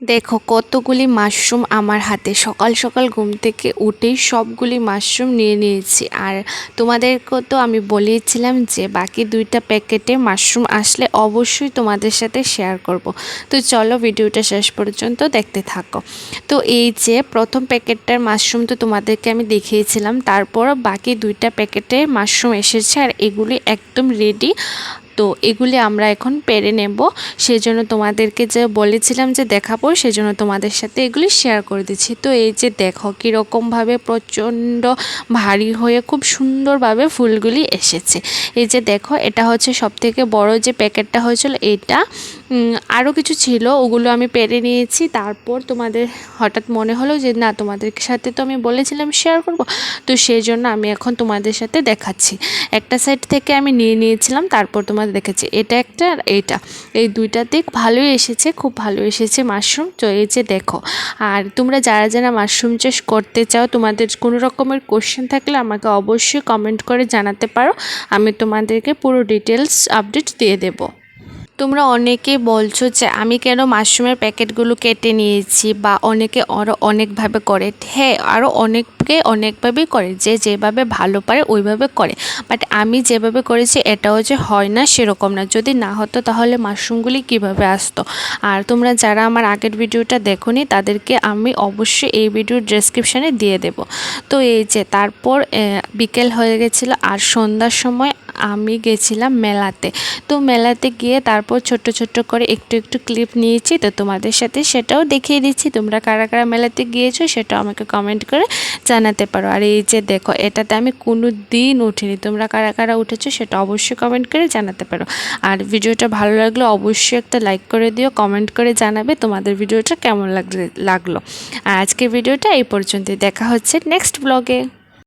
দেখো, কতগুলি মাশরুম আমার হাতে। সকাল সকাল ঘুম থেকে উঠেই সবগুলি মাশরুম নিয়ে নিয়েছি। আর তোমাদেরকে তো আমি বলেছিলাম যে, বাকি দুইটা প্যাকেটে মাশরুম আসলে অবশ্যই তোমাদের সাথে শেয়ার করব। তো চলো ভিডিওটা শেষ পর্যন্ত দেখতে থাকো। তো এই যে, প্রথম প্যাকেটটার মাশরুম তো তোমাদেরকে আমি দেখিয়েছিলাম। তারপর বাকি দুইটা প্যাকেটে মাশরুম এসেছে আর এগুলি একদম রেডি তো এগুলি আমরা এখন পেরে নেব। সেজন্য তোমাদেরকে যে বলেছিলাম যে দেখাবো, সেজন্য তোমাদের সাথে এগুলি শেয়ার করে দিচ্ছি। তো এই যে দেখো, কীরকমভাবে প্রচণ্ড ভারী হয়ে খুব সুন্দরভাবে ফুলগুলি এসেছে। এই যে দেখো, এটা হচ্ছে সব থেকে বড় যে প্যাকেটটা হয়েছিল, এটা আরও কিছু ছিল, ওগুলো আমি পেরে নিয়েছি। তারপর তোমাদের হঠাৎ মনে হলো যে, না, তোমাদের সাথে তো আমি বলেছিলাম শেয়ার করব। তো সেই জন্য আমি এখন তোমাদের সাথে দেখাচ্ছি। একটা সাইড থেকে আমি নিয়ে নিয়েছিলাম, তারপর তোমাদের দেখেছি এটা একটা আর এইটা। এই দুইটাতে ভালোই এসেছে, খুব ভালো এসেছে মাশরুম। তো এই যে দেখো, আর তোমরা যারা যারা মাশরুম চাষ করতে চাও, তোমাদের কোনো রকমের কোশ্চেন থাকলে আমাকে অবশ্যই কমেন্ট করে জানাতে পারো। আমি তোমাদেরকে পুরো ডিটেলস আপডেট দিয়ে দেবো। তোমরা অনেকেই বলছো যে আমি কেন মাশরুমের প্যাকেটগুলো কেটে নিয়েছি বা অনেকে আরও অনেকভাবে করে। হ্যাঁ আরও অনেকে অনেকভাবেই করে, যে যেভাবে ভালো পারে ওইভাবে করে। বাট আমি যেভাবে করেছি, এটাও যে হয় না সেরকম না। যদি না হতো, তাহলে মাশরুমগুলি কীভাবে আসতো? আর তোমরা যারা আমার আগের ভিডিওটা দেখোনি, তাদেরকে আমি অবশ্যই এই ভিডিওর ডেসক্রিপশানে দিয়ে দেব। তো এই যে, তারপর বিকেল হয়ে গেছিল আর সন্ধ্যার সময় আমি গেছিলাম মেলাতে। তো মেলাতে গিয়ে তারপর ছোট্ট ছোট্ট করে একটু একটু ক্লিপ নিয়েছি। তো তোমাদের সাথে সেটাও দেখিয়ে দিচ্ছি। তোমরা কারা কারা মেলাতে গিয়েছো সেটাও আমাকে কমেন্ট করে জানাতে পারো। আর এই যে দেখো, এটাতে আমি কোনো দিন উঠিনি। তোমরা কারা কারা উঠেছো সেটা অবশ্যই কমেন্ট করে জানাতে পারো। আর ভিডিওটা ভালো লাগল অবশ্যই একটা লাইক করে দিও কমেন্ট করে জানাবে তোমাদের ভিডিওটা কেমন লাগল আজকের ভিডিওটা এই পর্যন্তই। দেখা হচ্ছে নেক্সট ব্লগে